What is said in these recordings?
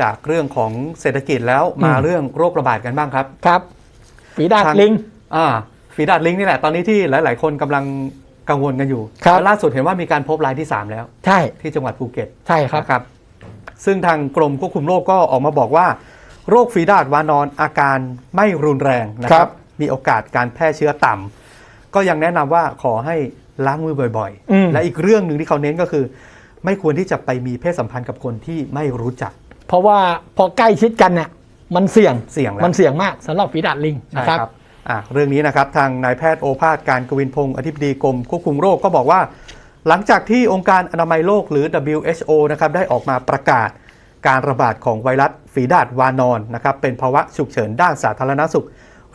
จากเรื่องของเศรษฐกิจแล้วมาอืมเรื่องโรคระบาดกันบ้างครับ ครับฝีดาดทางลิงอ่าฝีดาดลิงนี่แหละตอนนี้ที่หลาย ๆ คนกำลังกังวลกันอยู่ครับและล่าสุดเห็นว่ามีการพบรายที่ 3 แล้ว ใช่ที่จังหวัดภูเก็ตใช่ครับนะครับ ซึ่งทางกรมควบคุมโรคก็ออกมาบอกว่า โรคฝีดาดวานอนอาการไม่รุนแรงนะคครัรับบมีโอกาสการแพร่เชื้อต่ำก็ยังแนะนำว่าขอให้ล้างมือบ่อยอืมๆและอีกเรื่องหนึ่งที่เขาเน้นก็คือ ไม่ควรที่จะไปมีเพศสัมพันธ์กับคนที่ไม่รู้จัก เพราะว่าพอใกล้ชิดกันเนี่ยมันเสี่ยงเสี่ยงแล้ว มันเสี่ยงมากสำหรับฝีดาดลิงใช่นะครับครับ อะเรื่องนี้นะครับทางนายแพทย์โอภาสการกวินพงศ์อธิบดีกรมควบคุมโรคก็บอกว่า หลังจากที่องค์การอนามัยโลกหรือ WHO นะครับได้ออกมาประกาศการระบาดของไวรัสฝีดาดวานอนนะครับเป็นภาวะฉุกเฉินด้านสาธารณสุข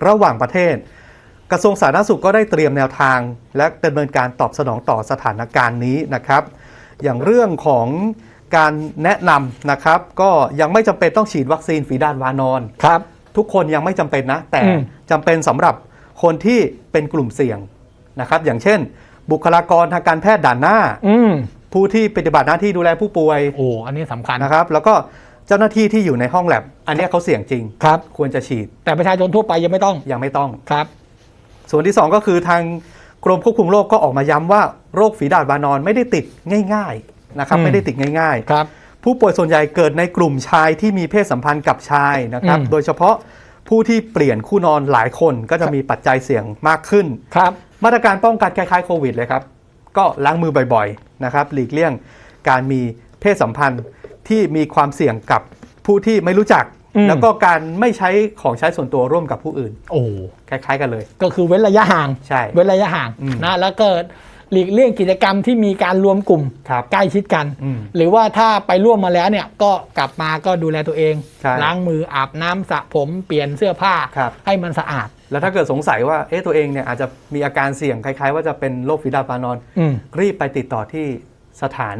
ระหว่างประเทศ กระทรวงสาธารณสุขก็ได้เตรียมแนวทาง และดำเนินการตอบสนองต่อสถานการณ์นี้นะครับ อย่างเรื่องของ การแนะนำนะครับก็ยังไม่จำเป็นต้องฉีดวัคซีนฝีดาดวานอนครับ ทุกคนยังไม่จำเป็นนะ แต่อืมจำเป็นสำหรับคนที่เป็นกลุ่มเสี่ยงนะครับ อย่างเช่น บุคลากรทางการแพทย์ด่านหน้าอืมผู้ที่ปฏิบัติหน้าที่ดูแลผู้ป่วยโอ้อันนี้สำคัญนะครับ แล้วก็เจ้าหน้าที่ที่อยู่ในห้องแลบอันเนี้ยเขาเสี่ยงจริงครับควรจะฉีด แต่ประชาชนทั่วไปยังไม่ต้องยังไม่ต้องครับ ส่วนที่ 2 ก็คือทางกรมควบคุมโรคก็ออกมาย้ำว่าโรคฝีดาดวานอนไม่ได้ติดง่าย ๆ นะครับอืมไม่ได้ติดง่ายๆครับผู้ป่วยส่วนใหญ่เกิดในกลุ่มชายที่มีเพศสัมพันธ์กับชายนะครับอืมโดยเฉพาะผู้ที่เปลี่ยนคู่นอนหลายคนก็จะมีปัจจัยเสี่ยงมากขึ้นครับมาตรการป้องกันคล้ายๆโควิดเลยครับ ก็ล้างมือบ่อยๆนะครับหลีกเลี่ยงการมีเพศสัมพันธ์ที่มีความเสี่ยงกับผู้ที่ไม่รู้จักอืมแล้วก็การไม่ใช้ของใช้ส่วนตัวร่วมกับผู้อื่น โอ้คล้าย ๆ กันเลย ก็คือเว้นระยะห่างใช่เว้นระยะห่างอืมนะแล้วก็ หลีกเลี่ยงกิจกรรมที่มีการรวมกลุ่มครับใกล้ชิดกันอืมหรือว่าถ้าไปร่วมมาแล้วเนี่ยก็กลับมาก็ดูแลตัวเอง ใช่ ล้างมืออาบน้ำสระผมเปลี่ยนเสื้อผ้าครับ ให้มันสะอาด แล้วถ้าเกิดสงสัยว่าเอ๊ะตัวเองเนี่ยอาจจะมีอาการเสี่ยงคล้ายๆ ว่าจะเป็นโรคฝีดาดวานอน อืม รีบไปติดต่อที่สถาน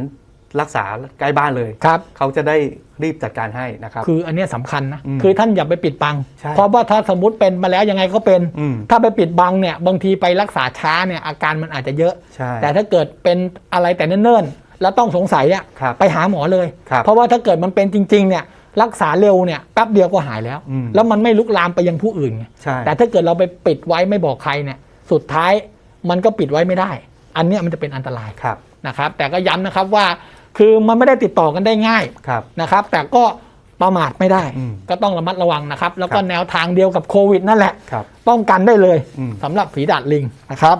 รักษาใกล้บ้านเลยครับ เขาจะได้รีบจัดการให้นะครับ คืออันเนี้ยสำคัญนะอืมคือท่านอย่าไปปิดบังใช่เพราะว่าถ้าสมมติเป็นมาแล้วยังไงก็เป็นอืมถ้าไปปิดบังเนี่ยบางทีไปรักษาช้าเนี่ยอาการมันอาจจะเยอะใช่แต่ถ้าเกิดเป็นอะไรแต่เนิ่นๆแล้วต้องสงสัยอะครับไปหาหมอเลยครับเพราะว่าถ้าเกิดมันเป็นจริงๆเนี่ยรักษาเร็วเนี่ยแป๊บเดียวก็หายแล้วอืมแล้วมันไม่ลุกลามไปยังผู้อื่นไงใช่แต่ถ้าเกิดเราไปปิดไว้ไม่บอกใครเนี่ยสุดท้ายมันก็ปิดไว้ไม่ได้ อันเนี้ยมันจะเป็นอันตรายครับนะครับ แต่ก็ย้ำนะครับว่า คือมันไม่ได้ติดต่อกันได้ง่ายครับ นะครับ แต่ก็ประมาทไม่ได้ อืมก็ต้องระมัดระวังนะครับ แล้วก็ครับแนวทางเดียวกับโควิดนั่นแหละ ครับป้องกันได้เลยอืม สำหรับฝีดาดลิงนะครับ